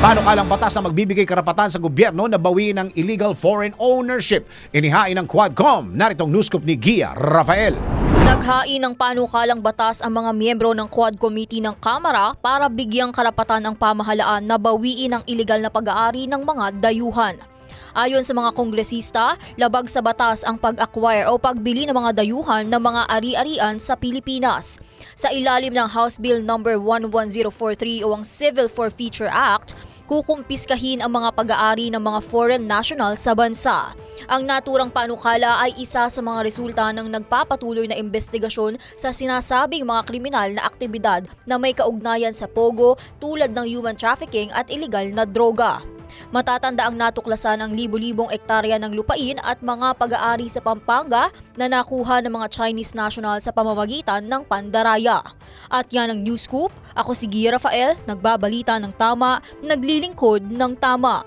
Panukalang batas na magbibigay karapatan sa gobyerno na bawiin ang illegal foreign ownership. Inihain ng Quadcom. Naritong newscoop ni Gia Rafael. Naghain ng panukalang batas ang mga miyembro ng Quad Committee ng Kamara para bigyang karapatan ang pamahalaan na bawiin ang iligal na pag-aari ng mga dayuhan. Ayon sa mga kongresista, labag sa batas ang pag-acquire o pagbili ng mga dayuhan ng mga ari-arian sa Pilipinas. Sa ilalim ng House Bill No. 11043 o ang Civil Forfeiture Act, kukumpiskahin ang mga pag-aari ng mga foreign national sa bansa. Ang naturang panukala ay isa sa mga resulta ng nagpapatuloy na investigasyon sa sinasabing mga kriminal na aktibidad na may kaugnayan sa pogo tulad ng human trafficking at illegal na droga. Matatanda ang natuklasan ang libo-libong ektarya ng lupain at mga pag-aari sa Pampanga na nakuha ng mga Chinese national sa pamamagitan ng pandaraya. At yan ang News Scoop. Ako si Gia Rafael, nagbabalita ng tama, naglilingkod ng tama.